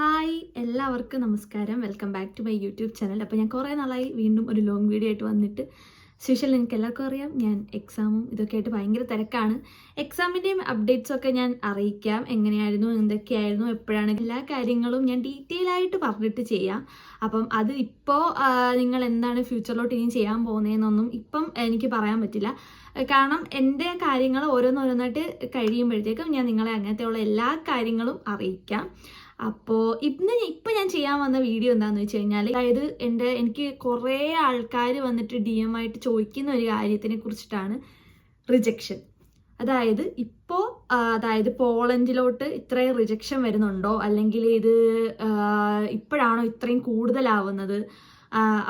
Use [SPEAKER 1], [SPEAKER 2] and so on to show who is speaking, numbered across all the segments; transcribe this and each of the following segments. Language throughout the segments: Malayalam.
[SPEAKER 1] ഹായ് എല്ലാവർക്കും നമസ്കാരം. Welcome back to my YouTube channel അപ്പോൾ ഞാൻ കുറേ നാളായി വീണ്ടും ഒരു ലോങ് വീഡിയോ ആയിട്ട് വന്നിട്ട് സ്പെഷ്യൽ നിങ്ങൾക്ക് എല്ലാവർക്കും അറിയാം. ഞാൻ എക്സാമും ഇതൊക്കെ ആയിട്ട് ഭയങ്കര തിരക്കാണ്. എക്സാമിന്റെയും അപ്ഡേറ്റ്സൊക്കെ ഞാൻ അറിയിക്കാം. എങ്ങനെയായിരുന്നു എന്തൊക്കെയായിരുന്നു എപ്പോഴാണ് എല്ലാ കാര്യങ്ങളും ഞാൻ ഡീറ്റെയിൽ ആയിട്ട് പറഞ്ഞിട്ട് ചെയ്യാം. അപ്പം അത് ഇപ്പോൾ നിങ്ങൾ എന്താണ് ഫ്യൂച്ചറിലോട്ട് ഇനി ചെയ്യാൻ പോകുന്നതെന്നൊന്നും ഇപ്പം എനിക്ക് പറയാൻ പറ്റില്ല. കാരണം എന്റെ കാര്യങ്ങൾ ഓരോന്നോരോന്നായിട്ട് കഴിയുമ്പോഴത്തേക്കും ഞാൻ നിങ്ങളെ അങ്ങനത്തെയുള്ള എല്ലാ കാര്യങ്ങളും അറിയിക്കാം. അപ്പോൾ ഇന്ന് ഇപ്പം ഞാൻ ചെയ്യാൻ വന്ന വീഡിയോ എന്താണെന്ന് വെച്ച് കഴിഞ്ഞാൽ അതായത് എന്റെ എനിക്ക് കുറേ ആൾക്കാർ വന്നിട്ട് ഡി എം ആയിട്ട് ചോദിക്കുന്ന ഒരു കാര്യത്തിനെ കുറിച്ചിട്ടാണ് റിജക്ഷൻ അതായത് ഇപ്പോൾ അതായത് പോളണ്ടിലോട്ട് ഇത്രയും റിജക്ഷൻ വരുന്നുണ്ടോ? അല്ലെങ്കിൽ ഇത് ഇപ്പോഴാണോ ഇത്രയും കൂടുതലാവുന്നത്?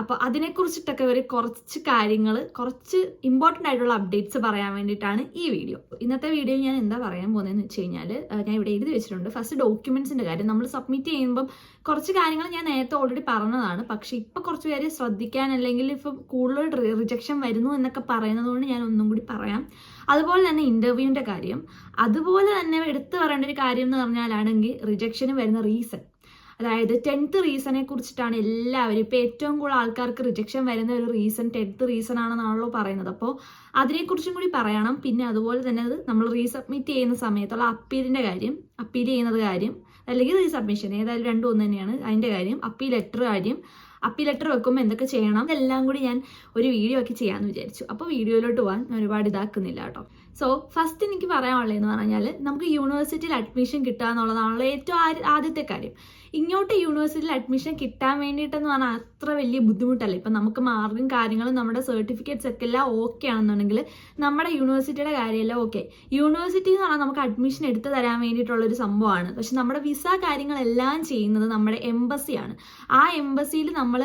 [SPEAKER 1] അപ്പോൾ അതിനെക്കുറിച്ചിട്ടൊക്കെ ഒരു കുറച്ച് കാര്യങ്ങൾ കുറച്ച് ഇമ്പോർട്ടന്റ് ആയിട്ടുള്ള അപ്ഡേറ്റ്സ് പറയാൻ വേണ്ടിയിട്ടാണ് ഈ വീഡിയോ ഇന്നത്തെ വീഡിയോ ഞാൻ എന്താ പറയാൻ പോകുന്നതെന്ന് വെച്ച് കഴിഞ്ഞാൽ ഞാൻ ഇവിടെ എഴുതി വെച്ചിട്ടുണ്ട്. ഫസ്റ്റ് ഡോക്യുമെൻസിന്റെ കാര്യം. നമ്മൾ സബ്മിറ്റ് ചെയ്യുമ്പം കുറച്ച് കാര്യങ്ങൾ ഞാൻ നേരത്തെ ഓൾറെഡി പറഞ്ഞതാണ്. പക്ഷെ ഇപ്പൊ കുറച്ച് പേര് ശ്രദ്ധിക്കാൻ അല്ലെങ്കിൽ ഇപ്പം കൂടുതൽ റിജക്ഷൻ വരുന്നു എന്നൊക്കെ പറയുന്നത് കൊണ്ട് ഞാൻ ഒന്നും കൂടി പറയാം. അതുപോലെ തന്നെ ഇന്റർവ്യൂവിന്റെ കാര്യം. അതുപോലെ തന്നെ എടുത്തു പറയേണ്ട ഒരു കാര്യം എന്ന് പറഞ്ഞാലാണെങ്കിൽ റിജക്ഷന് വരുന്ന റീസൺ അതായത് ടെൻത്ത് റീസണെ കുറിച്ചിട്ടാണ് എല്ലാവരും ഇപ്പോൾ ഏറ്റവും കൂടുതൽ ആൾക്കാർക്ക് റിജക്ഷൻ വരുന്ന ഒരു റീസൺ ടെൻത്ത് റീസൺ ആണെന്നാണല്ലോ പറയുന്നത്. അപ്പോൾ അതിനെക്കുറിച്ചും കൂടി പറയണം. പിന്നെ അതുപോലെ തന്നെ അത് നമ്മൾ റീസബ്മിറ്റ് ചെയ്യുന്ന സമയത്തുള്ള അപ്പീലിന്റെ കാര്യം അപ്പീൽ ചെയ്യുന്നത് കാര്യം അല്ലെങ്കിൽ റീസബ്മിഷൻ ഏതായാലും രണ്ടും ഒന്ന് തന്നെയാണ് അതിന്റെ കാര്യം അപ്പീൽ ലെറ്റർ കാര്യം അപ്പീൽ ലെറ്റർ വെക്കുമ്പോൾ എന്തൊക്കെ ചെയ്യണം ഇതെല്ലാം കൂടി ഞാൻ ഒരു വീഡിയോ ഒക്കെ ചെയ്യാമെന്ന് വിചാരിച്ചു. അപ്പോൾ വീഡിയോയിലോട്ട് പോകാൻ ഒരുപാട് ഇതാക്കുന്നില്ല കേട്ടോ. സോ ഫസ്റ്റ് എനിക്ക് പറയാനുള്ളതെന്ന് പറഞ്ഞാൽ നമുക്ക് യൂണിവേഴ്സിറ്റിയിൽ അഡ്മിഷൻ കിട്ടുക എന്നുള്ളതാണല്ലോ ഏറ്റവും ആദ്യത്തെ കാര്യം. ഇങ്ങോട്ട് യൂണിവേഴ്സിറ്റിയിൽ അഡ്മിഷൻ കിട്ടാൻ വേണ്ടിയിട്ടെന്ന് പറഞ്ഞാൽ അത്ര വലിയ ബുദ്ധിമുട്ടല്ല. ഇപ്പം നമുക്ക് മാർക്കും കാര്യങ്ങളും നമ്മുടെ സർട്ടിഫിക്കറ്റ്സ് ഒക്കെ എല്ലാം ഓക്കെ ആണെന്നുണ്ടെങ്കിൽ നമ്മുടെ യൂണിവേഴ്സിറ്റിയുടെ കാര്യമെല്ലാം ഓക്കെ യൂണിവേഴ്സിറ്റി എന്ന് പറഞ്ഞാൽ നമുക്ക് അഡ്മിഷൻ എടുത്തു തരാൻ വേണ്ടിയിട്ടുള്ള ഒരു സംഭവമാണ്. പക്ഷെ നമ്മുടെ വിസ കാര്യങ്ങളെല്ലാം ചെയ്യുന്നത് നമ്മുടെ എംബസിയാണ് ആ എംബസിയിൽ നമ്മൾ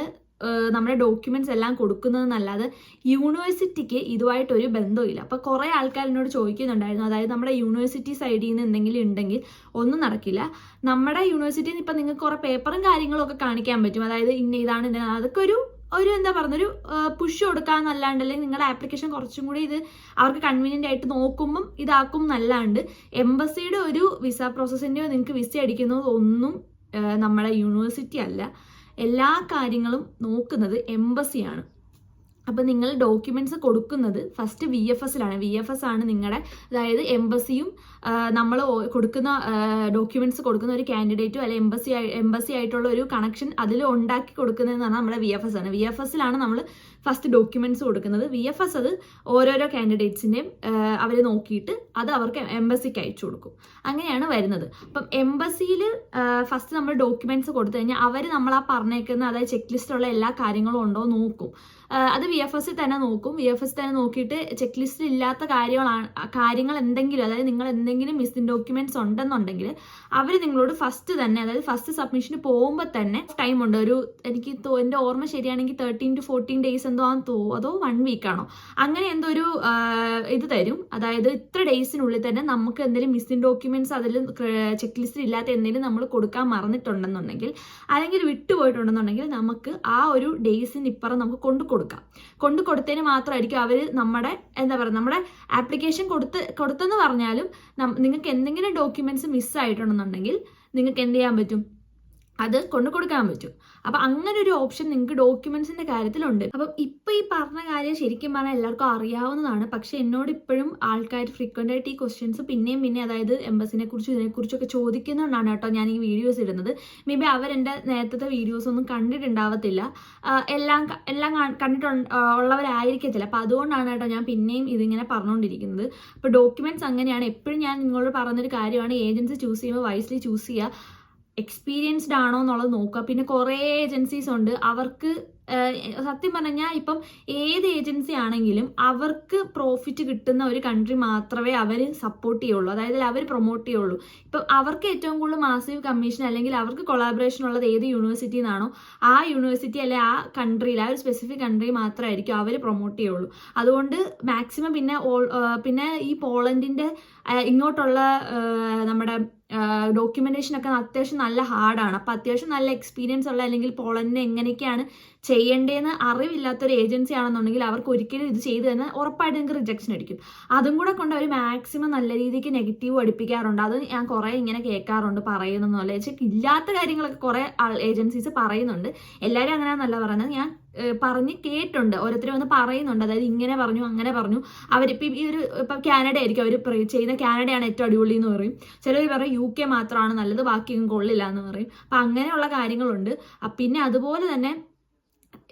[SPEAKER 1] നമ്മുടെ ഡോക്യുമെന്റ്സ് എല്ലാം കൊടുക്കുന്നതെന്നല്ലാതെ യൂണിവേഴ്സിറ്റിക്ക് ഇതുമായിട്ട് ഒരു ബന്ധമില്ല അപ്പോൾ കുറേ ആൾക്കാർ എന്നോട് ചോദിക്കുന്നുണ്ടായിരുന്നു. അതായത് നമ്മുടെ യൂണിവേഴ്സിറ്റി സൈഡിൽ നിന്ന് എന്തെങ്കിലും ഉണ്ടെങ്കിൽ ഒന്നും നടക്കില്ല. നമ്മുടെ യൂണിവേഴ്സിറ്റിയിൽ നിന്ന് ഇപ്പം നിങ്ങൾക്ക് കുറേ പേപ്പറും കാര്യങ്ങളും ഒക്കെ കാണിക്കാൻ പറ്റും. അതായത് ഇന്ന ഇതാണ് ഇന്ന അതൊക്കെ ഒരു ഒരു എന്താ പറഞ്ഞൊരു പുഷ് കൊടുക്കാന്നല്ലാണ്ട് അല്ലെങ്കിൽ നിങ്ങളുടെ ആപ്ലിക്കേഷൻ കുറച്ചും കൂടി ഇത് അവർക്ക് കൺവീനിയന്റ് ആയിട്ട് നോക്കുമ്പം ഇതാക്കും എന്നല്ലാണ്ട് എംബസിയുടെ ഒരു വിസ പ്രോസസ്സിന്റെയോ നിങ്ങൾക്ക് വിസ അടിക്കുന്നതോ ഒന്നും നമ്മുടെ യൂണിവേഴ്സിറ്റി അല്ല. എല്ലാ കാര്യങ്ങളും നോക്കുന്നത് എംബസിയാണ് അപ്പോൾ നിങ്ങൾ ഡോക്യുമെന്റ്സ് കൊടുക്കുന്നത് ഫസ്റ്റ് വി എഫ് എസിലാണ് വി എഫ് എസ് ആണ് നിങ്ങളുടെ അതായത് എംബസിയും നമ്മൾ കൊടുക്കുന്ന ഡോക്യുമെന്റ്സ് കൊടുക്കുന്ന ഒരു കാൻഡിഡേറ്റും അല്ലെങ്കിൽ എംബസി എംബസി ആയിട്ടുള്ള ഒരു കണക്ഷൻ അതിൽ ഉണ്ടാക്കി കൊടുക്കുന്നതെന്ന് പറഞ്ഞാൽ നമ്മുടെ വി എഫ് എസ് ആണ് വി എഫ് എസിലാണ് നമ്മൾ ഫസ്റ്റ് ഡോക്യുമെന്റ്സ് കൊടുക്കുന്നത് വി എഫ് എസ് അത് ഓരോരോ കാൻഡിഡേറ്റ്സിന്റെയും അവർ നോക്കിയിട്ട് അത് അവർക്ക് എംബസിക്ക് അയച്ചു കൊടുക്കും. അങ്ങനെയാണ് വരുന്നത്. അപ്പം എംബസിയിൽ ഫസ്റ്റ് നമ്മൾ ഡോക്യുമെന്റ്സ് കൊടുത്തു കഴിഞ്ഞാൽ അവർ നമ്മൾ ആ പറഞ്ഞേക്കുന്ന അതായത് ചെക്ക് ലിസ്റ്റിലുള്ള എല്ലാ കാര്യങ്ങളും ഉണ്ടോ നോക്കും. അത് വി എഫ് എസിൽ തന്നെ നോക്കും. വി എഫ് എസ് തന്നെ നോക്കിയിട്ട് ചെക്ക് ലിസ്റ്റിൽ ഇല്ലാത്ത കാര്യങ്ങളാണ് കാര്യങ്ങൾ എന്തെങ്കിലും അതായത് നിങ്ങൾ എന്തെങ്കിലും മിസ്സിംഗ് ഡോക്യുമെന്റ്സ് ഉണ്ടെന്നുണ്ടെങ്കിൽ അവർ നിങ്ങളോട് ഫസ്റ്റ് തന്നെ അതായത് ഫസ്റ്റ് സബ്മിഷന് പോകുമ്പോൾ തന്നെ ടൈം ഉണ്ട്. ഒരു എനിക്ക് എന്റെ ഓർമ്മ ശരിയാണെങ്കിൽ തേർട്ടീൻ ടു ഫോർട്ടീൻ ഡേയ്സ് എന്തോ ആണെന്ന് തോ അതോ വൺ വീക്കാണോ അങ്ങനെ എന്തോ ഒരു ഇത് തരും. അതായത് ഇത്ര ഡേയ്സിനുള്ളിൽ തന്നെ നമുക്ക് എന്തെങ്കിലും മിസ്സിംഗ് ഡോക്യുമെന്റ്സ് അതിൽ ചെക്ക് ലിസ്റ്റിൽ ഇല്ലാത്ത എന്തെങ്കിലും നമ്മൾ കൊടുക്കാൻ മറന്നിട്ടുണ്ടെന്നുണ്ടെങ്കിൽ അല്ലെങ്കിൽ വിട്ടുപോയിട്ടുണ്ടെന്നുണ്ടെങ്കിൽ നമുക്ക് ആ ഒരു ഡേയ്സിന് ഇപ്പുറം നമുക്ക് കൊണ്ടു കൊടുക്കാം. കൊണ്ടു കൊടുത്തതിന് മാത്രമായിരിക്കും അവർ നമ്മുടെ എന്താ പറയുക നമ്മുടെ ആപ്ലിക്കേഷൻ കൊടുത്ത് കൊടുത്തെന്ന് പറഞ്ഞാലും നിങ്ങൾക്ക് എന്തെങ്കിലും ഡോക്യുമെന്റ്സ് മിസ്സായിട്ടുണ്ടെന്നുണ്ടെങ്കിൽ നിങ്ങൾക്ക് എന്ത് ചെയ്യാൻ പറ്റും? അത് കൊണ്ടു കൊടുക്കാൻ പറ്റും. അപ്പൊ അങ്ങനെ ഒരു ഓപ്ഷൻ നിങ്ങൾക്ക് ഡോക്യുമെന്റ്സിന്റെ കാര്യത്തിലുണ്ട്. അപ്പം ഇപ്പൊ ഈ പറഞ്ഞ കാര്യം ശരിക്കും പറഞ്ഞാൽ എല്ലാവർക്കും അറിയാവുന്നതാണ്. പക്ഷെ എന്നോട് ഇപ്പോഴും ആൾക്കാർ ഫ്രീക്വന്റ് ആയിട്ട് ഈ ക്വസ്റ്റ്യൻസ് പിന്നെയും പിന്നെ അതായത് എംബസിനെ കുറിച്ചും ഇതിനെക്കുറിച്ചൊക്കെ ചോദിക്കുന്നതുകൊണ്ടാണ് കേട്ടോ ഞാൻ ഈ വീഡിയോസ് ഇടുന്നത്. മേ ബി അവരെന്റെ നേരത്തെ വീഡിയോസ് ഒന്നും കണ്ടിട്ടുണ്ടാവത്തില്ല. എല്ലാം എല്ലാം കണ്ടിട്ടുണ്ട് ഉള്ളവരായിരിക്കത്തില്ല. അപ്പൊ അതുകൊണ്ടാണ് കേട്ടോ ഞാൻ പിന്നെയും ഇതിങ്ങനെ പറഞ്ഞുകൊണ്ടിരിക്കുന്നത് അപ്പൊ ഡോക്യുമെന്റ്സ് അങ്ങനെയാണ്. എപ്പോഴും ഞാൻ നിങ്ങളോട് പറഞ്ഞൊരു കാര്യമാണ്. ഏജൻസി ചൂസ് ചെയ്യുമ്പോൾ വൈസ്ലി ചൂസ് ചെയ്യുക എക്സ്പീരിയൻസ്ഡ് ആണോ എന്നുള്ളത് നോക്കുക. പിന്നെ കുറേ ഏജൻസീസ് ഉണ്ട്. അവർക്ക് സത്യം പറഞ്ഞാൽ ഇപ്പം ഏത് ഏജൻസി ആണെങ്കിലും അവർക്ക് പ്രോഫിറ്റ് കിട്ടുന്ന ഒരു കൺട്രി മാത്രമേ അവർ സപ്പോർട്ട് ചെയ്യുള്ളൂ. അതായത് അവർ പ്രൊമോട്ട് ചെയ്യുള്ളൂ. ഇപ്പം അവർക്ക് ഏറ്റവും കൂടുതൽ മാസീവ് കമ്മീഷൻ അല്ലെങ്കിൽ അവർക്ക് കൊളാബറേഷൻ ഉള്ളത് ഏത് യൂണിവേഴ്സിറ്റി ആ യൂണിവേഴ്സിറ്റി അല്ലെ ആ കൺട്രിയിൽ ആ ഒരു സ്പെസിഫിക് കൺട്രി മാത്രമായിരിക്കും അവർ പ്രൊമോട്ട് ചെയ്യുള്ളൂ. അതുകൊണ്ട് മാക്സിമം പിന്നെ പിന്നെ ഈ പോളണ്ടിന്റെ ഇങ്ങോട്ടുള്ള നമ്മുടെ ഡോക്യുമെന്റേഷൻ ഒക്കെ അത്യാവശ്യം നല്ല ഹാർഡാണ് അപ്പോൾ അത്യാവശ്യം നല്ല എക്സ്പീരിയൻസ് ഉള്ള അല്ലെങ്കിൽ പോളണ്ടിനെ എങ്ങനെയൊക്കെയാണ് ചെയ്യേണ്ടതെന്ന് അറിവില്ലാത്തൊരു ഏജൻസി ആണെന്നുണ്ടെങ്കിൽ അവർക്ക് ഒരിക്കലും ഇത് ചെയ്തു തന്നെ ഉറപ്പായിട്ട് നിങ്ങൾക്ക് റിജക്ഷൻ അടിക്കും. അതും കൂടെ കൊണ്ട് അവർ മാക്സിമം നല്ല രീതിക്ക് നെഗറ്റീവ് പഠിപ്പിക്കാറുണ്ട്. അത് ഞാൻ കുറേ ഇങ്ങനെ കേൾക്കാറുണ്ട് പറയുന്നതെന്നല്ല ഇല്ലാത്ത കാര്യങ്ങളൊക്കെ കുറേ ഏജൻസീസ് പറയുന്നുണ്ട്. എല്ലാവരും അങ്ങനെയാണെന്നല്ല പറയുന്നത്. ഞാൻ പറഞ്ഞ് കേട്ടുണ്ട്. ഓരോരുത്തരും വന്ന് പറയുന്നുണ്ട്. അതായത് ഇങ്ങനെ പറഞ്ഞു അങ്ങനെ പറഞ്ഞു. അവരിപ്പം ഈ ഒരു ഇപ്പം കാനഡ ആയിരിക്കും അവർ ചെയ്യുന്ന കാനഡയാണ് ഏറ്റവും അടിപൊളി എന്ന് പറയും. ചിലർ പറയും യു കെ മാത്രമാണ് നല്ലത് ബാക്കിയൊന്നും കൊള്ളില്ല എന്ന് പറയും. അപ്പം അങ്ങനെയുള്ള കാര്യങ്ങളുണ്ട്. പിന്നെ അതുപോലെ തന്നെ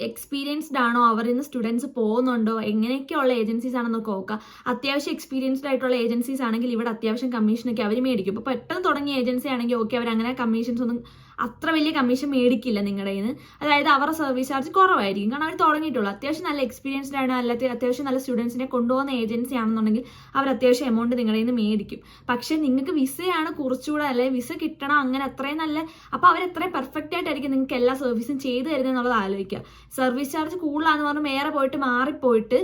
[SPEAKER 1] എക്സ്പീരിയൻസ്ഡ് ആണോ അവരിൽ നിന്ന് സ്റ്റുഡൻസ് പോകുന്നുണ്ടോ എങ്ങനെയൊക്കെയുള്ള ഏജൻസീസ് ആണെന്നൊക്കെ നോക്കുക. അത്യാവശ്യം എക്സ്പീരിയൻസ്ഡ് ആയിട്ടുള്ള ഏജൻസീസ് ആണെങ്കിൽ ഇവിടെ അത്യാവശ്യം കമ്മീഷനൊക്കെ അവർ മേടിക്കും. ഇപ്പോൾ പെട്ടെന്ന് തുടങ്ങിയ ഏജൻസി ആണെങ്കിൽ ഓക്കെ അവർ അങ്ങനെ കമ്മീഷൻസ് ഒന്നും അത്ര വലിയ കമ്മീഷൻ മേടിക്കില്ല നിങ്ങളുടെ നിന്ന് അതായത് അവരുടെ സർവീസ് ചാർജ് കുറവായിരിക്കും. കാരണം അവർ തുടങ്ങിയിട്ടുള്ളൂ. അത്യാവശ്യം നല്ല എക്സ്പീരിയൻസ്ഡ് ആണ്. അല്ലാത്ത അത്യാവശ്യം നല്ല സ്റ്റുഡൻസിനെ കൊണ്ടുപോകുന്ന ഏജൻസി ആണെന്നുണ്ടെങ്കിൽ അവർ അത്യാവശ്യം എമൗണ്ട് നിങ്ങളുടെ നിന്ന് മേടിക്കും. പക്ഷേ നിങ്ങൾക്ക് വിസയാണ് കുറച്ചുകൂടെ അല്ലെങ്കിൽ വിസ കിട്ടണം അങ്ങനെ അത്രയും നല്ല അപ്പോൾ അവർ എത്ര പെർഫെക്റ്റ് ആയിട്ടായിരിക്കും നിങ്ങൾക്ക് എല്ലാ സർവീസും ചെയ്തു തരുന്നത് എന്നുള്ളത് ആലോചിക്കുക. സർവീസ് ചാർജ് കൂടുതലാന്ന് പറഞ്ഞ് വേറെ പോയിട്ട് മാറിപ്പോയിട്ട്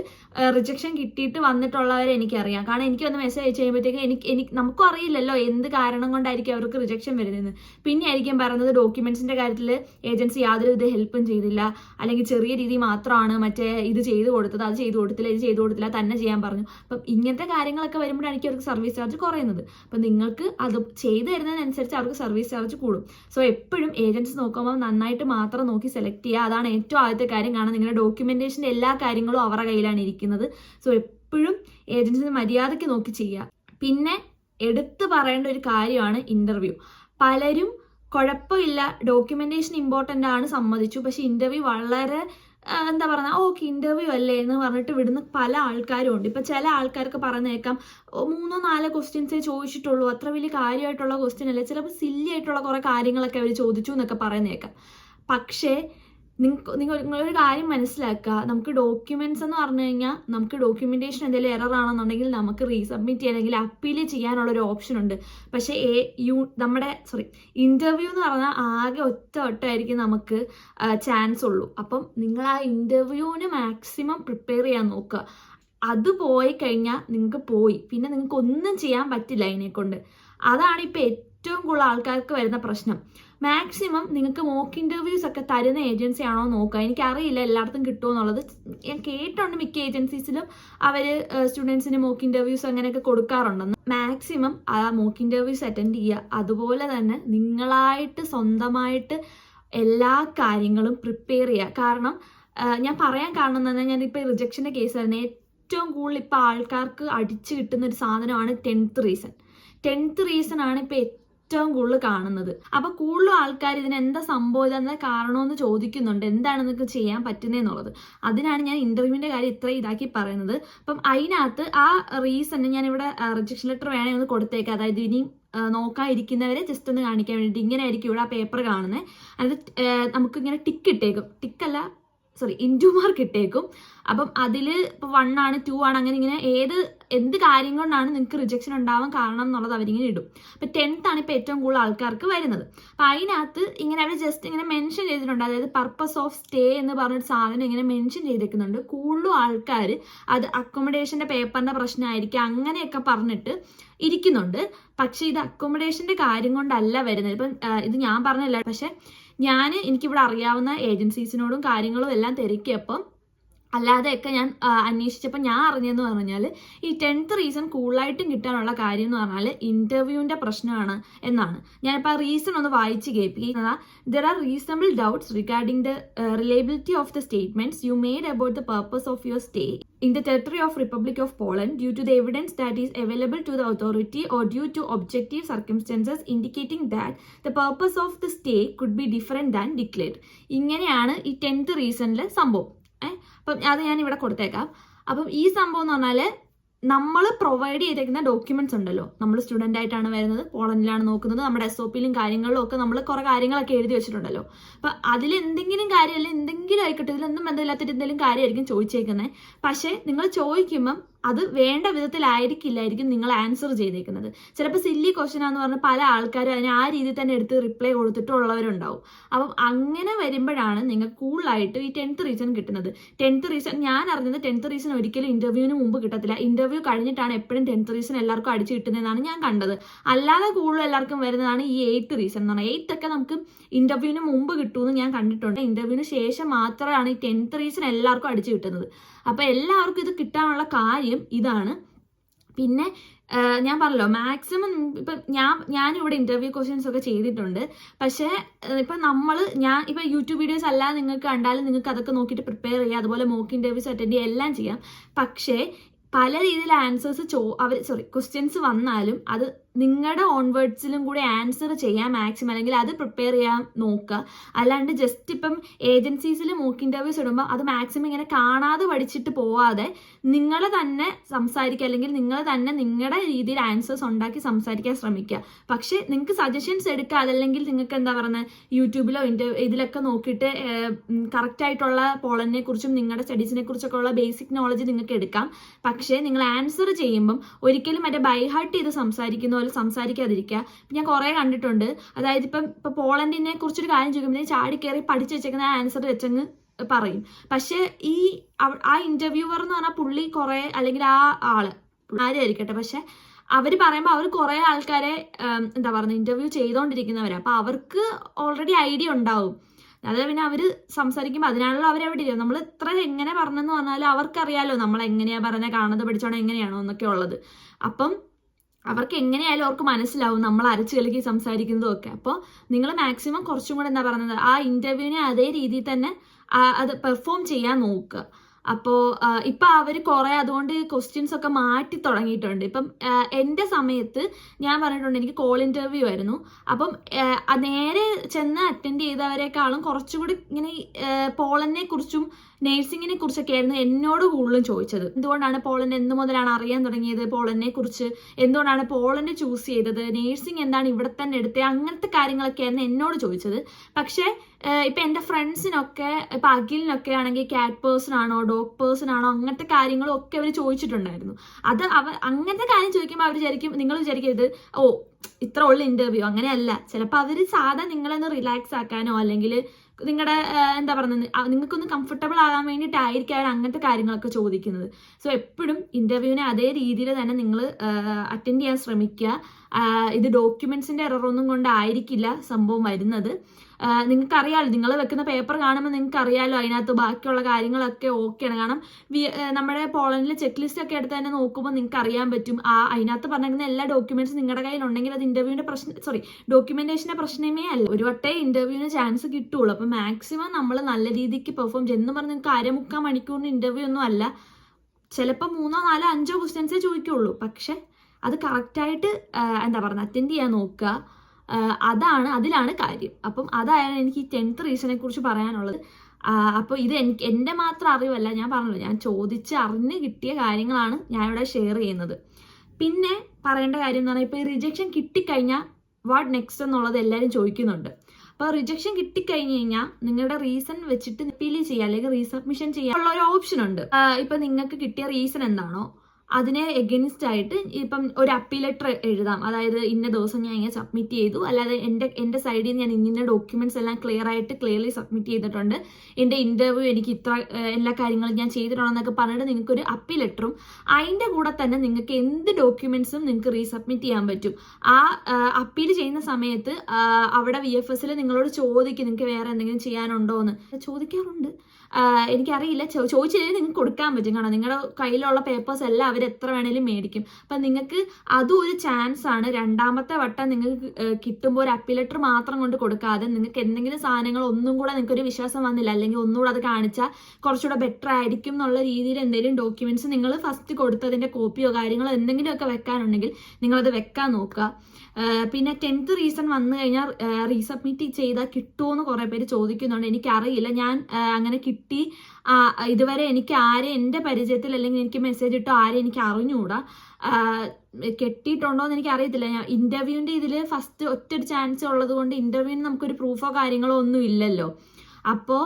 [SPEAKER 1] റിജക്ഷൻ കിട്ടിയിട്ട് വന്നിട്ടുള്ളവരെ എനിക്കറിയാം. കാരണം എനിക്ക് വന്ന് മെസ്സേജ് അയച്ചു കഴിയുമ്പോഴത്തേക്ക് എനിക്ക് എനിക്ക് നമുക്കും അറിയില്ലല്ലോ എന്ത് കാരണം കൊണ്ടായിരിക്കും അവർക്ക് റിജക്ഷൻ വരുന്നത് പിന്നെ ആയിരിക്കും പറയുന്നത് ഡോക്യുമെന്റ്സിന്റെ കാര്യത്തിൽ ഏജൻസി യാതൊരു ഇത് ഹെൽപ്പും ചെയ്തില്ല. അല്ലെങ്കിൽ ചെറിയ രീതി മാത്രമാണ് മറ്റേ ഇത് ചെയ്തു കൊടുത്തത് അത് ചെയ്തു കൊടുത്തില്ല ഇത് ചെയ്തു കൊടുത്തില്ല തന്നെ ചെയ്യാൻ പറഞ്ഞു. അപ്പം ഇങ്ങനത്തെ കാര്യങ്ങളൊക്കെ വരുമ്പോഴാണ് എനിക്ക് അവർക്ക് സർവീസ് ചാർജ് കുറയുന്നത്. അപ്പം നിങ്ങൾക്ക് അത് ചെയ്തു തരുന്നതിനനുസരിച്ച് അവർക്ക് സർവീസ് ചാർജ് കൂടും. സോ എപ്പോഴും ഏജൻസി നോക്കുമ്പോൾ നന്നായിട്ട് മാത്രം നോക്കി സെലക്ട് ചെയ്യുക. അതാണ് ഏറ്റവും ആദ്യത്തെ കാര്യം. കാരണം നിങ്ങളുടെ ഡോക്യുമെന്റേഷന്റെ എല്ലാ കാര്യങ്ങളും അവരുടെ കയ്യിലാണ് ഇരിക്കുന്നത്. സോ എപ്പോഴും ഏജൻസി മര്യാദയ്ക്ക് നോക്കി ചെയ്യുക. പിന്നെ എടുത്തു പറയേണ്ട ഒരു കാര്യമാണ് ഇന്റർവ്യൂ പലരും കുഴപ്പമില്ല. ഡോക്യുമെന്റേഷൻ ഇമ്പോർട്ടന്റ് ആണ് സമ്മതിച്ചു. പക്ഷേ ഇന്റർവ്യൂ വളരെ എന്താ പറയുക ഓക്കെ ഇന്റർവ്യൂ അല്ലേ എന്ന് പറഞ്ഞിട്ട് വിടുന്ന പല ആൾക്കാരും ഉണ്ട് ഇപ്പം ചില ആൾക്കാർക്ക് പറഞ്ഞേക്കാം മൂന്നോ നാലോ ക്വസ്റ്റ്യൻസേ ചോദിച്ചിട്ടുള്ളൂ. അത്ര വലിയ കാര്യമായിട്ടുള്ള ക്വസ്റ്റ്യൻ അല്ലേ. ചിലപ്പോൾ സില്ലി ആയിട്ടുള്ള കുറേ കാര്യങ്ങളൊക്കെ അവർ ചോദിച്ചു എന്നൊക്കെ പറയുന്നേക്കാം പക്ഷേ നിങ്ങൾ നിങ്ങളൊരു കാര്യം മനസ്സിലാക്കുക. നമുക്ക് ഡോക്യുമെന്റ്സ് എന്ന് പറഞ്ഞു കഴിഞ്ഞാൽ നമുക്ക് ഡോക്യുമെന്റേഷൻ എന്തെങ്കിലും എറർ ആണെന്നുണ്ടെങ്കിൽ നമുക്ക് റീസബ്മിറ്റ് ചെയ്യണമെങ്കിൽ അപ്പീൽ ചെയ്യാനുള്ള ഒരു ഓപ്ഷൻ ഉണ്ട്. പക്ഷേ എ യു നമ്മുടെ സോറി ഇന്റർവ്യൂ എന്ന് പറഞ്ഞാൽ ആകെ ഒറ്റ ഒട്ടായിരിക്കും നമുക്ക് ചാൻസ് ഉള്ളൂ. അപ്പം നിങ്ങൾ ആ ഇന്റർവ്യൂവിന് മാക്സിമം പ്രിപ്പയർ ചെയ്യാൻ നോക്കുക. അത് പോയി കഴിഞ്ഞാൽ നിങ്ങൾക്ക് പോയി. പിന്നെ നിങ്ങൾക്ക് ഒന്നും ചെയ്യാൻ പറ്റില്ല അതിനെ കൊണ്ട് അതാണ് ഇപ്പം ഏറ്റവും കൂടുതൽ ആൾക്കാർക്ക് വരുന്ന പ്രശ്നം. മാക്സിമം നിങ്ങൾക്ക് മോക്ക് ഇന്റർവ്യൂസ് ഒക്കെ തരുന്ന ഏജൻസി ആണോ നോക്കുക. എനിക്കറിയില്ല എല്ലായിടത്തും കിട്ടുമോ എന്നുള്ളത്. ഞാൻ കേട്ടുണ്ട് മിക്ക ഏജൻസീസിലും അവർ സ്റ്റുഡൻസിന് മോക്ക് ഇന്റർവ്യൂസ് അങ്ങനെയൊക്കെ കൊടുക്കാറുണ്ടെന്ന് മാക്സിമം ആ മോക്ക് ഇന്റർവ്യൂസ് അറ്റൻഡ് ചെയ്യുക. അതുപോലെ തന്നെ നിങ്ങളായിട്ട് സ്വന്തമായിട്ട് എല്ലാ കാര്യങ്ങളും പ്രിപ്പയർ ചെയ്യുക. കാരണം ഞാൻ പറയാൻ കാരണം പറഞ്ഞാൽ ഞാനിപ്പോൾ റിജക്ഷന്റെ കേസ് ആയിരുന്നു. ഏറ്റവും കൂടുതൽ ഇപ്പോൾ ആൾക്കാർക്ക് അടിച്ചു കിട്ടുന്ന ഒരു സാധനമാണ് ടെൻത്ത് റീസൺ ടെൻത്ത് റീസൺ ആണ് ഇപ്പോൾ ഏറ്റവും കൂടുതൽ കാണുന്നത്. അപ്പൊ കൂടുതലും ആൾക്കാർ ഇതിന് എന്താ സംഭവം? എന്താ കാരണമെന്ന് ചോദിക്കുന്നുണ്ട്. എന്താണ് നിങ്ങൾക്ക് ചെയ്യാൻ പറ്റുന്നതെന്നുള്ളത്. അതിനാണ് ഞാൻ ഇന്റർവ്യൂവിന്റെ കാര്യം ഇത്ര ഇതാക്കി പറയുന്നത്. അപ്പം അതിനകത്ത് ആ റീസൺ ഞാൻ ഇവിടെ റിജക്ഷൻ ലെറ്റർ വേണേ ഒന്ന് കൊടുത്തേക്കാം. അതായത് ഇനി നോക്കാതിരിക്കുന്നവരെ ജസ്റ്റ് ഒന്ന് കാണിക്കാൻ വേണ്ടിയിട്ട് ഇങ്ങനെ ആയിരിക്കും ഇവിടെ ആ പേപ്പർ കാണുന്നത് അത് നമുക്ക് ഇങ്ങനെ ടിക്ക് ഇട്ടേക്കും. ടിക്കല്ല സോറി ഇന്റു മാർക്ക് ഇട്ടേക്കും. അപ്പം അതിൽ ഇപ്പോൾ വൺ ആണ് ടു ആണ് അങ്ങനെ ഇങ്ങനെ ഏത് എന്ത് കാര്യം കൊണ്ടാണ് നിങ്ങൾക്ക് റിജക്ഷൻ ഉണ്ടാവാൻ കാരണം എന്നുള്ളത് അവരിങ്ങനെ ഇടും. അപ്പോൾ ടെൻത്ത് ആണ് ഇപ്പോൾ ഏറ്റവും കൂടുതൽ ആൾക്കാർക്ക് വരുന്നത്. അപ്പൊ അതിനകത്ത് ഇങ്ങനെ അവർ ജസ്റ്റ് ഇങ്ങനെ മെൻഷൻ ചെയ്തിട്ടുണ്ട്. അതായത് പർപ്പസ് ഓഫ് സ്റ്റേ എന്ന് പറഞ്ഞൊരു സാധനം ഇങ്ങനെ മെൻഷൻ ചെയ്തിരിക്കുന്നുണ്ട് കൂടുതലും ആൾക്കാർ അത് അക്കോമഡേഷന്റെ പേപ്പറിന്റെ പ്രശ്നമായിരിക്കും അങ്ങനെയൊക്കെ പറഞ്ഞിട്ട് ഇരിക്കുന്നുണ്ട്. പക്ഷെ ഇത് അക്കോമഡേഷന്റെ കാര്യം കൊണ്ടല്ല വരുന്നത്. ഇപ്പം ഇത് ഞാൻ പറഞ്ഞല്ല പക്ഷെ ഞാൻ എനിക്കിവിടെ അറിയാവുന്ന ഏജൻസീസിനോടും കാര്യങ്ങളും എല്ലാം തിരക്കിയപ്പം അല്ലാതെയൊക്കെ ഞാൻ അന്വേഷിച്ചപ്പോൾ ഞാൻ അറിഞ്ഞതെന്ന് പറഞ്ഞാൽ ഈ ടെൻത്ത് റീസൺ കൂടുതലായിട്ടും കിട്ടാനുള്ള കാര്യം എന്ന് പറഞ്ഞാൽ ഇന്റർവ്യൂവിന്റെ പ്രശ്നമാണ് എന്നാണ്. ഞാനിപ്പോൾ ആ റീസൺ ഒന്ന് വായിച്ച് കേൾപ്പിക്കുന്നത്. There are reasonable doubts regarding the reliability of the statements you made about the purpose of your stay in the territory of Republic of Poland due to the evidence that is available to the authority or due to objective circumstances indicating that the purpose of the stay could be different than declared. ഇങ്ങനെയാണ് ഈ ടെൻത്ത് റീസണിൽ സംഭവം. അപ്പം അത് ഞാൻ ഇവിടെ കൊടുത്തേക്കാം. അപ്പം ഈ സംഭവം എന്ന് പറഞ്ഞാൽ നമ്മൾ പ്രൊവൈഡ് ചെയ്തേക്കുന്ന ഡോക്യുമെന്റ്സ് ഉണ്ടല്ലോ. നമ്മൾ സ്റ്റുഡന്റ് ആയിട്ടാണ് വരുന്നത് പോളണ്ടിലാണ് നോക്കുന്നത് നമ്മുടെ എസ് ഒ പിയിലും കാര്യങ്ങളിലും ഒക്കെ നമ്മൾ കുറേ കാര്യങ്ങളൊക്കെ എഴുതി വെച്ചിട്ടുണ്ടല്ലോ. അപ്പം അതിൽ എന്തെങ്കിലും കാര്യം അല്ലെങ്കിൽ എന്തെങ്കിലും ആയിക്കോട്ടെ ഇതിലൊന്നും ബന്ധമില്ലാത്തിട്ട് എന്തെങ്കിലും കാര്യമായിരിക്കും ചോദിച്ചേക്കുന്നത് പക്ഷേ നിങ്ങൾ ചോദിക്കുമ്പം അത് വേണ്ട വിധത്തിലായിരിക്കില്ലായിരിക്കും നിങ്ങൾ ആൻസർ ചെയ്തേക്കുന്നത്. ചിലപ്പോൾ സില്ലി ക്വസ്റ്റൻ ആണെന്ന് പറഞ്ഞ് പല ആൾക്കാരും അതിനെ ആ രീതിയിൽ തന്നെ എടുത്ത് റിപ്ലൈ കൊടുത്തിട്ടുള്ളവരുണ്ടാവും. അപ്പം അങ്ങനെ വരുമ്പോഴാണ് നിങ്ങൾക്ക് കൂളായിട്ട് ഈ ടെൻത്ത് റീസൺ കിട്ടുന്നത്. ടെൻത്ത് റീസൺ ഞാൻ അറിഞ്ഞത് ടെൻത്ത് റീസൺ ഒരിക്കലും ഇന്റർവ്യൂവിന് മുമ്പ് കിട്ടത്തില്ല. ഇന്റർവ്യൂ കഴിഞ്ഞിട്ടാണ് എപ്പോഴും ടെൻത്ത് റീസൺ എല്ലാവർക്കും അടിച്ചു കിട്ടുന്നതെന്നാണ് ഞാൻ കണ്ടത്. അല്ലാതെ കൂടുതൽ എല്ലാവർക്കും വരുന്നതാണ് ഈ എയ്ത്ത് റീസൺ എന്ന് പറഞ്ഞാൽ. എയ്ത്ത് ഒക്കെ നമുക്ക് ഇന്റർവ്യൂവിന് മുമ്പ് കിട്ടുമെന്ന് ഞാൻ കണ്ടിട്ടുണ്ട്. ഇന്റർവ്യൂവിന് ശേഷം മാത്രമാണ് ഈ ടെൻത്ത് റീസൺ എല്ലാവർക്കും അടിച്ചു കിട്ടുന്നത്. അപ്പൊ എല്ലാവർക്കും ഇത് കിട്ടാനുള്ള കാര്യം ഇതാണ്. പിന്നെ ഞാൻ പറഞ്ഞല്ലോ മാക്സിമം ഇപ്പം ഞാൻ ഞാനിവിടെ ഇന്റർവ്യൂ ക്വസ്റ്റ്യൻസ് ഒക്കെ ചെയ്തിട്ടുണ്ട്. പക്ഷേ ഇപ്പം നമ്മൾ ഞാൻ ഇപ്പം യൂട്യൂബ് വീഡിയോസ് അല്ലാതെ നിങ്ങൾക്ക് കണ്ടാലും നിങ്ങൾക്ക് അതൊക്കെ നോക്കിയിട്ട് പ്രിപ്പയർ ചെയ്യാം. അതുപോലെ മോക്ക് ഇന്റർവ്യൂസ് അറ്റൻഡ് ചെയ്യുക എല്ലാം ചെയ്യാം. പക്ഷേ പല രീതിയിൽ ആൻസേഴ്സ് ചോ അവർ സോറി ക്വസ്റ്റ്യൻസ് വന്നാലും അത് നിങ്ങളുടെ ഓൺവേർഡ്സിലും കൂടി ആൻസർ ചെയ്യാൻ മാക്സിമം അല്ലെങ്കിൽ അത് പ്രിപ്പയർ ചെയ്യാൻ നോക്കുക അല്ലാണ്ട് ജസ്റ്റ് ഇപ്പം ഏജൻസീസിൽ മോക്ക് ഇന്റർവ്യൂസ് ഇടുമ്പോൾ അത് മാക്സിമം ഇങ്ങനെ കാണാതെ പഠിച്ചിട്ട് പോവാതെ നിങ്ങൾ തന്നെ സംസാരിക്കുക അല്ലെങ്കിൽ നിങ്ങൾ തന്നെ നിങ്ങളുടെ രീതിയിൽ ആൻസേഴ്സ് ഉണ്ടാക്കി സംസാരിക്കാൻ ശ്രമിക്കുക പക്ഷേ നിങ്ങൾക്ക് സജഷൻസ് എടുക്കുക അതല്ലെങ്കിൽ നിങ്ങൾക്ക് എന്താ പറയുന്നത് യൂട്യൂബിലോ ഇന്റർ ഇതിലൊക്കെ നോക്കിയിട്ട് കറക്റ്റ് ആയിട്ടുള്ള പോളനെ കുറിച്ചും നിങ്ങളുടെ സ്റ്റഡീസിനെ കുറിച്ചൊക്കെ ഉള്ള ബേസിക് നോളജ് നിങ്ങൾക്ക് എടുക്കാം. പക്ഷേ നിങ്ങൾ ആൻസർ ചെയ്യുമ്പം ഒരിക്കലും മറ്റേ ബൈഹാർട്ട് ചെയ്ത് സംസാരിക്കുന്ന പോലെ സംസാരിക്കാതിരിക്കുക. ഇപ്പം ഞാൻ കുറേ കണ്ടിട്ടുണ്ട്. അതായത് ഇപ്പം ഇപ്പം പോളണ്ടിനെ കുറിച്ചൊരു കാര്യം ചോദിക്കുമ്പോൾ ചാടി കയറി പഠിച്ചു വെച്ചേക്കുന്ന ആൻസർ വെച്ചങ്ങ് പറയും. പക്ഷേ ഈ ആ ഇന്റർവ്യൂവർ എന്ന് പറഞ്ഞാൽ പുള്ളി കുറേ അല്ലെങ്കിൽ ആ ആൾ ആരായിരിക്കട്ടെ? പക്ഷെ അവർ പറയുമ്പോൾ അവർ കുറേ ആൾക്കാരെ എന്താ പറയുക ഇന്റർവ്യൂ ചെയ്തുകൊണ്ടിരിക്കുന്നവരാണ് അപ്പോൾ അവർക്ക് ഓൾറെഡി ഐഡിയ ഉണ്ടാവും. അതായത് പിന്നെ അവർ സംസാരിക്കുമ്പോൾ അതിനാണല്ലോ അവരവിടെ ഇരിക്കുന്നത്. നമ്മൾ ഇത്ര എങ്ങനെ പറഞ്ഞെന്ന് പറഞ്ഞാലും അവർക്കറിയാലോ നമ്മൾ എങ്ങനെയാ പറയുന്നത് കാണുന്നത് പഠിച്ചോണം എങ്ങനെയാണോ എന്നൊക്കെ ഉള്ളത്. അപ്പം അവർക്ക് എങ്ങനെയായാലും അവർക്ക് മനസ്സിലാവും നമ്മൾ അരച്ചു കലക്കി സംസാരിക്കുന്നതും ഒക്കെ അപ്പോൾ നിങ്ങൾ മാക്സിമം കുറച്ചും കൂടെ എന്താ പറയുന്നത് ആ ഇന്റർവ്യൂവിനെ അതേ രീതിയിൽ തന്നെ അത് പെർഫോം ചെയ്യാൻ നോക്കുക. അപ്പോൾ ഇപ്പം അവർ കുറേ അതുകൊണ്ട് ക്വസ്റ്റ്യൻസ് ഒക്കെ മാറ്റി തുടങ്ങിയിട്ടുണ്ട്. ഇപ്പം എന്റെ സമയത്ത് ഞാൻ പറഞ്ഞിട്ടുണ്ട് എനിക്ക് കോൾ ഇന്റർവ്യൂ ആയിരുന്നു. അപ്പം നേരെ ചെന്ന് അറ്റൻഡ് ചെയ്തവരെക്കാളും കുറച്ചുകൂടി ഇങ്ങനെ പോളനെ കുറിച്ചും നേഴ്സിങ്ങിനെ കുറിച്ചൊക്കെ ആയിരുന്നു എന്നോട് കൂടുതലും ചോദിച്ചത്. എന്തുകൊണ്ടാണ് പോളൻ എന്ന് മുതലാണ് അറിയാൻ തുടങ്ങിയത്? പോളനെ കുറിച്ച് എന്തുകൊണ്ടാണ് പോളനെ ചൂസ് ചെയ്തത്? നേഴ്സിംഗ് എന്താണ് ഇവിടെ തന്നെ എടുത്തത് അങ്ങനത്തെ കാര്യങ്ങളൊക്കെ ആയിരുന്നു എന്നോട് ചോദിച്ചത്. പക്ഷേ ഇപ്പൊ എന്റെ ഫ്രണ്ട്സിനൊക്കെ ഇപ്പൊ അഖിലിനൊക്കെ ആണെങ്കിൽ കാറ്റ് പേഴ്സൺ ആണോ ഡോഗ് പേഴ്സൺ ആണോ അങ്ങനത്തെ കാര്യങ്ങളും ഒക്കെ അവർ ചോദിച്ചിട്ടുണ്ടായിരുന്നു. അത് അവർ അങ്ങനത്തെ കാര്യം ചോദിക്കുമ്പോൾ അവർ വിചാരിക്കും നിങ്ങൾ വിചാരിക്കരുത് ഓ ഇത്ര ഉള്ള ഇന്റർവ്യൂ അങ്ങനെയല്ല. ചിലപ്പോൾ അവർ സാധാ നിങ്ങളൊന്ന് റിലാക്സ് ആക്കാനോ അല്ലെങ്കിൽ നിങ്ങളുടെ എന്താ പറയുന്നത് നിങ്ങൾക്കൊന്ന് കംഫർട്ടബിൾ ആകാൻ വേണ്ടിയിട്ടായിരിക്കും അവർ അങ്ങനത്തെ കാര്യങ്ങളൊക്കെ ചോദിക്കുന്നത്. സോ എപ്പോഴും ഇന്റർവ്യൂവിനെ അതേ രീതിയിൽ തന്നെ നിങ്ങൾ അറ്റൻഡ് ചെയ്യാൻ ശ്രമിക്കുക. ഇത് ഡോക്യുമെന്റ്സിന്റെ എററൊന്നും കൊണ്ടായിരിക്കില്ല സംഭവം വരുന്നത്. നിങ്ങൾക്ക് അറിയാലോ നിങ്ങൾ വെക്കുന്ന പേപ്പർ കാണുമ്പോൾ നിങ്ങൾക്ക് അറിയാലോ അതിനകത്ത് ബാക്കിയുള്ള കാര്യങ്ങളൊക്കെ ഓക്കെയാണ് കാരണം നമ്മുടെ പോളണ്ടിലെ ചെക്ക് ലിസ്റ്റ് ഒക്കെ എടുത്ത് തന്നെ നോക്കുമ്പോൾ നിങ്ങൾക്ക് അറിയാൻ പറ്റും. ആ അതിനകത്ത് പറഞ്ഞിരിക്കുന്ന എല്ലാ ഡോക്യുമെന്റ്സ് നിങ്ങളുടെ കയ്യിലുണ്ടെങ്കിൽ അത് ഇന്റർവ്യൂവിന്റെ പ്രശ്നം സോറി ഡോക്യുമെന്റേഷന്റെ പ്രശ്നമേ അല്ല. ഒരു വട്ടേ ഇന്റർവ്യൂവിന് ചാൻസ് കിട്ടുള്ളൂ അപ്പം മാക്സിമം നമ്മൾ നല്ല രീതിക്ക് പെർഫോം ചെയ്യുന്നു പറഞ്ഞ് നിങ്ങൾക്ക് അരമുക്കാൽ മണിക്കൂറിന് ഇന്റർവ്യൂ ഒന്നും അല്ല. ചിലപ്പോൾ മൂന്നോ നാലോ അഞ്ചോ ക്വസ്റ്റ്യൻസേ ചോദിക്കുള്ളൂ. പക്ഷെ അത് കറക്റ്റായിട്ട് എന്താ പറയുക അറ്റൻഡ് ചെയ്യാൻ നോക്കുക. അതാണ് അതിലാണ് കാര്യം. അപ്പം അതാണ് എനിക്ക് ടെൻത്ത് റീസണെ കുറിച്ച് പറയാനുള്ളത്. അപ്പോൾ ഇത് എനിക്ക് എന്റെ മാത്രം അറിവല്ല ഞാൻ പറഞ്ഞല്ലോ ഞാൻ ചോദിച്ച് അറിഞ്ഞ് കിട്ടിയ കാര്യങ്ങളാണ് ഞാൻ ഇവിടെ ഷെയർ ചെയ്യുന്നത്. പിന്നെ പറയേണ്ട കാര്യം എന്ന് പറഞ്ഞാൽ ഇപ്പോൾ റിജക്ഷൻ കിട്ടിക്കഴിഞ്ഞാൽ വാട്ട് നെക്സ്റ്റ് എന്നുള്ളത് എല്ലാവരും ചോദിക്കുന്നുണ്ട്. അപ്പോൾ റിജക്ഷൻ കിട്ടിക്കഴിഞ്ഞ് കഴിഞ്ഞാൽ നിങ്ങളുടെ റീസൺ വെച്ചിട്ട് അപ്പീൽ ചെയ്യുക അല്ലെങ്കിൽ റീസബ്മിഷൻ ചെയ്യാനുള്ള ഒരു ഓപ്ഷൻ ഉണ്ട്. ഇപ്പം നിങ്ങൾക്ക് കിട്ടിയ റീസൺ എന്താണോ അതിനെ എഗൈൻസ്റ്റ് ആയിട്ട് ഇപ്പം ഒരു അപ്പീൽ ലെറ്റർ എഴുതാം. അതായത് ഇന്ന ദിവസം ഞാൻ ഇങ്ങനെ സബ്മിറ്റ് ചെയ്തു. അല്ലാതെ എന്റെ എന്റെ സൈഡിൽ നിന്ന് ഞാൻ ഇന്ന ഡോക്യുമെന്റ്സ് എല്ലാം ക്ലിയർ ആയിട്ട് ക്ലിയർലി സബ്മിറ്റ് ചെയ്തിട്ടുണ്ട്. എന്റെ ഇന്റർവ്യൂ എനിക്ക് ഇത്ര എല്ലാ കാര്യങ്ങളും ഞാൻ ചെയ്തിട്ടുണ്ടെന്നൊക്കെ പറഞ്ഞിട്ട് നിങ്ങൾക്ക് ഒരു അപ്പീൽ ലെറ്ററും അതിന്റെ കൂടെ തന്നെ നിങ്ങൾക്ക് എന്ത് ഡോക്യുമെന്റ്സും നിങ്ങൾക്ക് റീസബ്മിറ്റ് ചെയ്യാൻ പറ്റും. ആ അപ്പീൽ ചെയ്യുന്ന സമയത്ത് അവിടെ വി എഫ് എസിൽ നിങ്ങളോട് ചോദിക്കും നിങ്ങൾക്ക് വേറെ എന്തെങ്കിലും ചെയ്യാനുണ്ടോ എന്ന് ചോദിക്കാറുണ്ട് എനിക്കറിയില്ല. ചോദിച്ചു ചോദിച്ചില്ലെങ്കിൽ നിങ്ങൾക്ക് കൊടുക്കാൻ പറ്റും. കാരണം നിങ്ങളുടെ കയ്യിലുള്ള പേപ്പേഴ്സ് എല്ലാം അവർ എത്ര വേണേലും മേടിക്കും. അപ്പം നിങ്ങൾക്ക് അതും ഒരു ചാൻസ് ആണ്. രണ്ടാമത്തെ വട്ടം നിങ്ങൾക്ക് കിട്ടുമ്പോൾ ഒരു അപ്പിലെറ്റർ മാത്രം കൊണ്ട് കൊടുക്കാതെ നിങ്ങൾക്ക് എന്തെങ്കിലും സാധനങ്ങൾ ഒന്നും കൂടെ നിങ്ങൾക്ക് ഒരു വിശ്വാസം വന്നില്ല. അല്ലെങ്കിൽ ഒന്നുകൂടെ അത് കാണിച്ചാൽ കുറച്ചുകൂടെ ബെറ്റർ ആയിരിക്കും എന്നുള്ള രീതിയിൽ എന്തെങ്കിലും ഡോക്യുമെന്റ്സ് നിങ്ങൾ ഫസ്റ്റ് കൊടുത്തതിന്റെ കോപ്പിയോ കാര്യങ്ങളോ എന്തെങ്കിലുമൊക്കെ വെക്കാനുണ്ടെങ്കിൽ നിങ്ങളത് വെക്കാൻ നോക്കുക. പിന്നെ ടെൻത്ത് റീസൺ വന്നു കഴിഞ്ഞാൽ റീസബ്മിറ്റ് ചെയ്താൽ കിട്ടുമോ എന്ന് കുറേ പേര് ചോദിക്കുന്നുണ്ട്. എനിക്കറിയില്ല. ഞാൻ അങ്ങനെ കിട്ടി ഇതുവരെ എനിക്ക് ആരെ എന്റെ പരിചയത്തിൽ അല്ലെങ്കിൽ എനിക്ക് മെസ്സേജ് ഇട്ടോ ആരെ എനിക്ക് അറിഞ്ഞുകൂടാ കെട്ടിയിട്ടുണ്ടോ എന്ന് എനിക്ക് അറിയത്തില്ല. ഞാൻ ഇന്റർവ്യൂവിന്റെ ഇതിൽ ഫസ്റ്റ് ഒറ്റ ചാൻസ് ഉള്ളത് കൊണ്ട് ഇന്റർവ്യൂവിന് നമുക്കൊരു പ്രൂഫോ കാര്യങ്ങളോ ഒന്നും ഇല്ലല്ലോ. അപ്പോൾ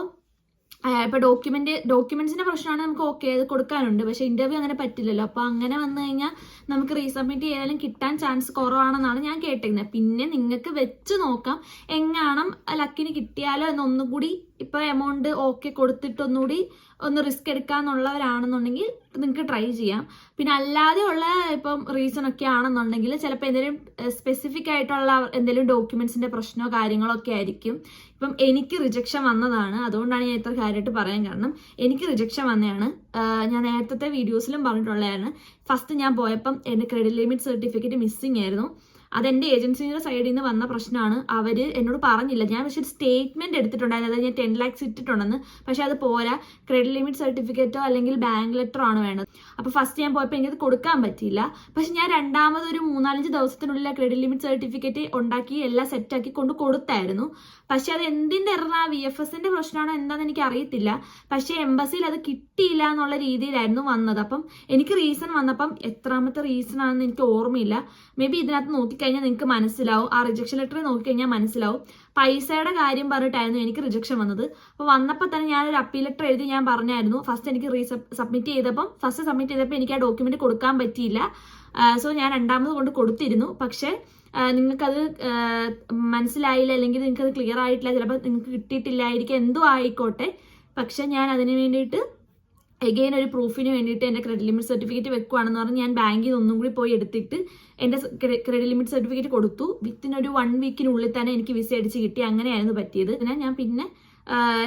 [SPEAKER 1] ഇപ്പോൾ ഡോക്യുമെന്റ് ഡോക്യുമെന്റ്സിന്റെ പ്രശ്നമാണ് നമുക്ക് ഓക്കെ കൊടുക്കാനുണ്ട്. പക്ഷേ ഇന്റർവ്യൂ അങ്ങനെ പറ്റില്ലല്ലോ. അപ്പോൾ അങ്ങനെ വന്നു കഴിഞ്ഞാൽ നമുക്ക് റീസബ്മിറ്റ് ചെയ്താലും കിട്ടാൻ ചാൻസ് കുറവാണെന്നാണ് ഞാൻ കേട്ടിരുന്നത്. പിന്നെ നിങ്ങൾക്ക് വെച്ച് നോക്കാം എങ്ങാണം ലക്കിന് കിട്ടിയാലോ എന്നൊന്നും കൂടി ഇപ്പോൾ എമൗണ്ട് ഓക്കെ കൊടുത്തിട്ടൊന്നുകൂടി ഒന്ന് റിസ്ക് എടുക്കാന്നുള്ളവരാണെന്നുണ്ടെങ്കിൽ നിങ്ങൾക്ക് ട്രൈ ചെയ്യാം. പിന്നെ അല്ലാതെ ഉള്ള ഇപ്പം റീസൺ ഒക്കെ ആണെന്നുണ്ടെങ്കിൽ ചിലപ്പോൾ എന്തെങ്കിലും സ്പെസിഫിക് ആയിട്ടുള്ള എന്തെങ്കിലും ഡോക്യുമെന്റ്സിന്റെ പ്രശ്നമോ കാര്യങ്ങളോ ഒക്കെ ആയിരിക്കും. ഇപ്പം എനിക്ക് റിജക്ഷൻ വന്നതാണ്. അതുകൊണ്ടാണ് ഞാൻ ഇത്ര കാര്യമായിട്ട് പറയാൻ കാരണം എനിക്ക് റിജക്ഷൻ വന്നതാണ്. ഞാൻ നേരത്തെ വീഡിയോസിലും പറഞ്ഞിട്ടുള്ളതാണ്. ഫസ്റ്റ് ഞാൻ പോയപ്പം എന്റെ ക്രെഡിറ്റ് ലിമിറ്റ് സർട്ടിഫിക്കറ്റ് മിസ്സിംഗ് ആയിരുന്നു. അതെന്റെ ഏജൻസിയുടെ സൈഡിൽ നിന്ന് വന്ന പ്രശ്നമാണ് അവർ എന്നോട് പറഞ്ഞില്ല. ഞാൻ പക്ഷെ ഒരു സ്റ്റേറ്റ്മെന്റ് എടുത്തിട്ടുണ്ടായിരുന്നു. അതായത് ഞാൻ ടെൻ ലാക്സ് ഇട്ടിട്ടുണ്ടെന്ന്. പക്ഷെ അത് പോരാ. ക്രെഡിറ്റ് ലിമിറ്റ് സർട്ടിഫിക്കറ്റോ അല്ലെങ്കിൽ ബാങ്ക് ലെറ്ററോ ആണ് വേണ്ടത്. അപ്പൊ ഫസ്റ്റ് ഞാൻ പോയപ്പോൾ എനിക്കത് കൊടുക്കാൻ പറ്റിയില്ല. പക്ഷെ ഞാൻ രണ്ടാമത് ഒരു മൂന്നാലഞ്ച് ദിവസത്തിനുള്ളിൽ ക്രെഡിറ്റ് ലിമിറ്റ് സർട്ടിഫിക്കറ്റ് ഉണ്ടാക്കി എല്ലാം സെറ്റാക്കി കൊണ്ട് കൊടുത്തായിരുന്നു. പക്ഷെ അത് എന്തിന്റെ എറണ വി എഫ് എസിന്റെ പ്രശ്നമാണോ എന്താണെന്ന് എനിക്ക് അറിയത്തില്ല. പക്ഷെ എംബസിയിൽ അത് കിട്ടിയില്ല എന്നുള്ള രീതിയിലായിരുന്നു വന്നത്. അപ്പം എനിക്ക് റീസൺ വന്നപ്പം എത്രാമത്തെ റീസൺ ആണെന്ന് എനിക്ക് ഓർമ്മയില്ല. മേ ബി ഇതിനകത്ത് നോക്കിക്കഴിഞ്ഞാൽ നിങ്ങൾക്ക് മനസ്സിലാവും. ആ റിജക്ഷൻ ലെറ്റർ നോക്കിക്കഴിഞ്ഞാൽ മനസ്സിലാവും. പൈസയുടെ കാര്യം പറഞ്ഞിട്ടായിരുന്നു എനിക്ക് റിജക്ഷൻ വന്നത്. അപ്പോൾ വന്നപ്പോൾ തന്നെ ഞാൻ ഒരു അപ്പീൽ ലെറ്റർ എഴുതി ഞാൻ പറഞ്ഞായിരുന്നു. ഫസ്റ്റ് എനിക്ക് റീ സബ്മിറ്റ് ചെയ്തപ്പം ഫസ്റ്റ് സബ്മിറ്റ് ചെയ്തപ്പോൾ എനിക്ക് ആ ഡോക്യുമെന്റ് കൊടുക്കാൻ പറ്റിയില്ല. സോ ഞാൻ രണ്ടാമത് കൊണ്ട് കൊടുത്തിരുന്നു. പക്ഷേ നിങ്ങൾക്കത് മനസ്സിലായില്ല അല്ലെങ്കിൽ നിങ്ങൾക്കത് ക്ലിയർ ആയിട്ടില്ല ചിലപ്പോൾ നിങ്ങൾക്ക് കിട്ടിയിട്ടില്ലായിരിക്കും എന്തോ ആയിക്കോട്ടെ. പക്ഷെ ഞാൻ അതിന് വേണ്ടിയിട്ട് എഗെയിൻ ഒരു പ്രൂഫിന് വേണ്ടിയിട്ട് എന്റെ ക്രെഡിറ്റ് ലിമിറ്റ് സർട്ടിഫിക്കറ്റ് വെക്കുവാണെന്ന് പറഞ്ഞ് ഞാൻ ബാങ്കിൽ നിന്ന് ഒന്നും കൂടി പോയി എടുത്തിട്ട് എന്റെ ക്രെഡിറ്റ് ലിമിറ്റ് സർട്ടിഫിക്കറ്റ് കൊടുത്തു. വിത്തിൻ ഒരു വൺ വീക്കിനുള്ളിൽ തന്നെ എനിക്ക് വിസ അടിച്ച് കിട്ടി. അങ്ങനെയായിരുന്നു പറ്റിയത്. ഞാൻ പിന്നെ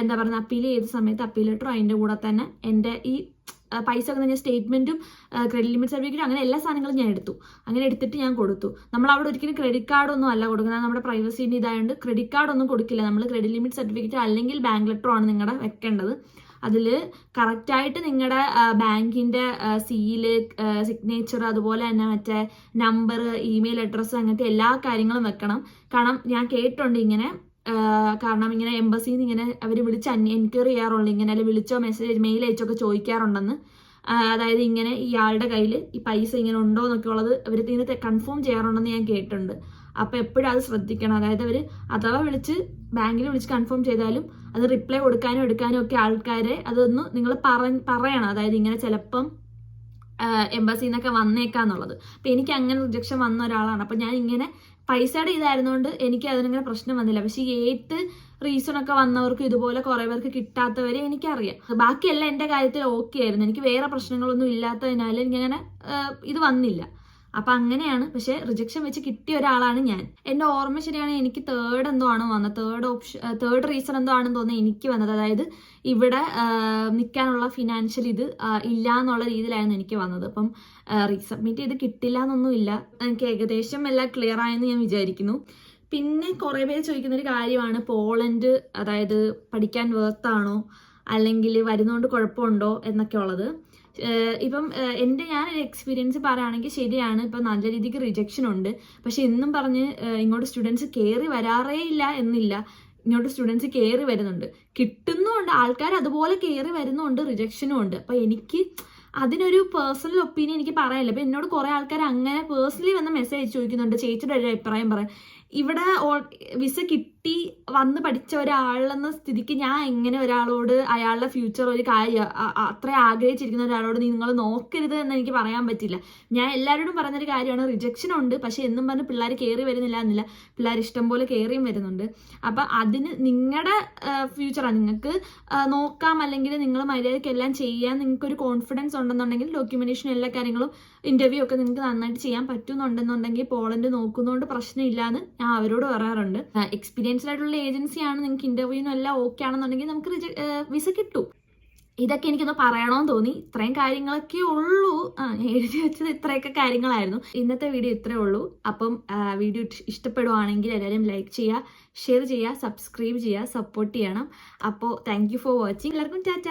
[SPEAKER 1] എന്താ പറയുക അപ്പീൽ ചെയ്ത സമയത്ത് അപ്പീൽ ലെറ്ററും അതിന്റെ കൂടെ തന്നെ എന്റെ ഈ പൈസ ഒക്കെ ഞാൻ സ്റ്റേറ്റ്മെന്റും ക്രെഡിറ്റ് ലിമിറ്റ് സർട്ടിഫിക്കറ്റും അങ്ങനെ എല്ലാ സാധനങ്ങളും ഞാൻ എടുത്തു. അങ്ങനെ എടുത്തിട്ട് ഞാൻ കൊടുത്തു. നമ്മൾ അവിടെ ഒരിക്കലും ക്രെഡിറ്റ് കാർഡ് ഒന്നും അല്ല കൊടുക്കുന്നത്. നമ്മുടെ പ്രൈവസീന്റെ ഇതായതുകൊണ്ട് ക്രെഡിറ്റ് കാർഡ് ഒന്നും കൊടുക്കില്ല. നമ്മൾ ക്രെഡിറ്റ് ലിമിറ്റ് സർട്ടിഫിക്കറ്റ് അല്ലെങ്കിൽ ബാങ്ക് ലെറ്റർ ആണ് നിങ്ങളുടെ വെക്കേണ്ടത്. അതിൽ കറക്റ്റായിട്ട് നിങ്ങളുടെ ബാങ്കിന്റെ സീൽ സിഗ്നേച്ചർ അതുപോലെ തന്നെ മറ്റേ നമ്പർ ഇമെയിൽ അഡ്രസ്സ് അങ്ങനത്തെ എല്ലാ കാര്യങ്ങളും വെക്കണം. കാരണം ഞാൻ കേട്ടിട്ടുണ്ട് ഇങ്ങനെ കാരണം ഇങ്ങനെ എംബസിയിൽ നിന്ന് ഇങ്ങനെ അവർ വിളിച്ച് എൻക്വയറി ചെയ്യാറുണ്ട് ഇങ്ങനെ അല്ലെങ്കിൽ വിളിച്ചോ മെസ്സേജ് മെയിൽ അയച്ചൊക്കെ ചോദിക്കാറുണ്ടെന്ന്. അതായത് ഇങ്ങനെ ഇയാളുടെ കയ്യിൽ ഈ പൈസ ഇങ്ങനെ ഉണ്ടോ എന്നൊക്കെ ഉള്ളത് അവർ ഇങ്ങനെ കൺഫേം ചെയ്യാറുണ്ടെന്ന് ഞാൻ കേട്ടിട്ടുണ്ട്. അപ്പോൾ എപ്പോഴും അത് ശ്രദ്ധിക്കണം. അതായത് അവർ അഥവാ വിളിച്ച് ബാങ്കിൽ വിളിച്ച് കൺഫേം ചെയ്താലും അത് റിപ്ലൈ കൊടുക്കാനും എടുക്കാനും ഒക്കെ ആൾക്കാരെ അതൊന്ന് നിങ്ങൾ പറയണം. അതായത് ഇങ്ങനെ ചിലപ്പം എംബസിയിൽ നിന്നൊക്കെ വന്നേക്കാന്നുള്ളത്. അപ്പം എനിക്ക് അങ്ങനെ റിജക്ഷൻ വന്ന ഒരാളാണ്. അപ്പം ഞാൻ ഇങ്ങനെ പൈസയുടെ ഇതായിരുന്നുകൊണ്ട് എനിക്ക് അതിനങ്ങനെ പ്രശ്നം വന്നില്ല. പക്ഷേ ഏത്ത് റീസൺ ഒക്കെ വന്നവർക്ക് ഇതുപോലെ കുറേ പേർക്ക് കിട്ടാത്തവരെ എനിക്കറിയാം. ബാക്കിയെല്ലാം എന്റെ കാര്യത്തിൽ ഓക്കെ ആയിരുന്നു. എനിക്ക് വേറെ പ്രശ്നങ്ങളൊന്നും ഇല്ലാത്തതിനാൽ എനിക്കങ്ങനെ ഇത് വന്നില്ല. അപ്പം അങ്ങനെയാണ്. പക്ഷെ റിജക്ഷൻ വെച്ച് കിട്ടിയ ഒരാളാണ് ഞാൻ. എന്റെ ഓർമ്മ ശരിയാണ് എനിക്ക് തേർഡ് എന്തോ ആണ് വന്നത്. തേർഡ് ഓപ്ഷൻ തേർഡ് റീസൺ എന്തോ ആണെന്ന് തോന്നുന്നത് എനിക്ക് വന്നത്. അതായത് ഇവിടെ നിൽക്കാനുള്ള ഫിനാൻഷ്യൽ ഇത് ഇല്ല എന്നുള്ള രീതിയിലായിരുന്നു എനിക്ക് വന്നത്. അപ്പം റീസബ്മിറ്റ് ചെയ്ത് കിട്ടില്ല എന്നൊന്നുമില്ല എനിക്ക് ഏകദേശം എല്ലാം ക്ലിയർ ആയെന്ന് ഞാൻ വിചാരിക്കുന്നു. പിന്നെ കുറേ പേര് ചോദിക്കുന്ന ഒരു കാര്യമാണ്. പോളണ്ട് അതായത് പഠിക്കാൻ വേർത്താണോ അല്ലെങ്കിൽ വരുന്നതുകൊണ്ട് കുഴപ്പമുണ്ടോ? എന്നൊക്കെ ഉള്ളത്. ഇപ്പം ഏഹ് ഞാൻ ഒരു എക്സ്പീരിയൻസ് പറയുകയാണെങ്കിൽ ശരിയാണ്. ഇപ്പം നല്ല രീതിക്ക് റിജക്ഷൻ ഉണ്ട്. പക്ഷെ എന്നും പറഞ്ഞ് ഇങ്ങോട്ട് സ്റ്റുഡൻസ് കയറി വരാറേ ഇല്ല എന്നില്ല. ഇങ്ങോട്ട് സ്റ്റുഡൻസ് കയറി വരുന്നുണ്ട്. കിട്ടുന്നുമുണ്ട്. ആൾക്കാർ അതുപോലെ കയറി വരുന്നുണ്ട് റിജക്ഷനും ഉണ്ട്. അപ്പം എനിക്ക് അതിനൊരു പേഴ്സണൽ ഒപ്പീനിയൻ എനിക്ക് പറയാനില്ല. അപ്പം എന്നോട് കുറേ ആൾക്കാർ അങ്ങനെ പേഴ്സണലി വന്ന് മെസ്സേജ് ചോദിക്കുന്നുണ്ട്. ചേച്ചിയുടെ ഒരു അഭിപ്രായം പറയാം ഇവിടെ വിസ കിട്ടി വന്ന് പഠിച്ച ഒരാളെന്ന സ്ഥിതിക്ക് ഞാൻ എങ്ങനെ ഒരാളോട് അയാളുടെ ഫ്യൂച്ചർ ഒരു കാര്യം അത്ര ആഗ്രഹിച്ചിരിക്കുന്ന ഒരാളോട് നിങ്ങൾ നോക്കരുത് എന്ന് എനിക്ക് പറയാൻ പറ്റില്ല. ഞാൻ എല്ലാവരോടും പറഞ്ഞൊരു കാര്യമാണ് റിജക്ഷൻ ഉണ്ട് പക്ഷെ എന്നും പറഞ്ഞ് പിള്ളേർ കയറി വരുന്നില്ല എന്നില്ല. പിള്ളേർ ഇഷ്ടം പോലെ കയറിയും വരുന്നുണ്ട്. അപ്പം അതിന് നിങ്ങളുടെ ഫ്യൂച്ചറാണ് നിങ്ങൾക്ക് നോക്കാം അല്ലെങ്കിൽ നിങ്ങൾ മര്യാദയ്ക്ക് എല്ലാം ചെയ്യാൻ നിങ്ങൾക്ക് ഒരു കോൺഫിഡൻസ് ഉണ്ടെന്നുണ്ടെങ്കിൽ ഡോക്യുമെന്റേഷൻ എല്ലാ കാര്യങ്ങളും ഇന്റർവ്യൂ ഒക്കെ നിങ്ങൾക്ക് നന്നായിട്ട് ചെയ്യാൻ പറ്റുന്നുണ്ടെന്നുണ്ടെങ്കിൽ പോളണ്ട് നോക്കുന്നതുകൊണ്ട് പ്രശ്നമില്ല എന്ന് ഞാൻ അവരോട് പറയാറുണ്ട്. എക്സ്പീരിയൻസ്ഡ് ആയിട്ടുള്ള ഏജൻസിയാണ് നിങ്ങൾക്ക് ഇന്റർവ്യൂവിനും എല്ലാം ഓക്കെ ആണെന്നുണ്ടെങ്കിൽ നമുക്ക് വിസ കിട്ടും. ഇതൊക്കെ എനിക്കൊന്ന് പറയണമെന്ന് തോന്നി. ഇത്രയും കാര്യങ്ങളൊക്കെ ഉള്ളൂ. ആ എഴുതി വെച്ചത് ഇത്രയൊക്കെ കാര്യങ്ങളായിരുന്നു. ഇന്നത്തെ വീഡിയോ ഇത്രേ ഉള്ളൂ. അപ്പം വീഡിയോ ഇഷ്ടപ്പെടുവാണെങ്കിൽ എല്ലാവരും ലൈക്ക് ചെയ്യുക ഷെയർ ചെയ്യുക സബ്സ്ക്രൈബ് ചെയ്യുക സപ്പോർട്ട് ചെയ്യണം. അപ്പോൾ താങ്ക് ഫോർ വാച്ചിങ് എല്ലാവർക്കും ടാറ്റ.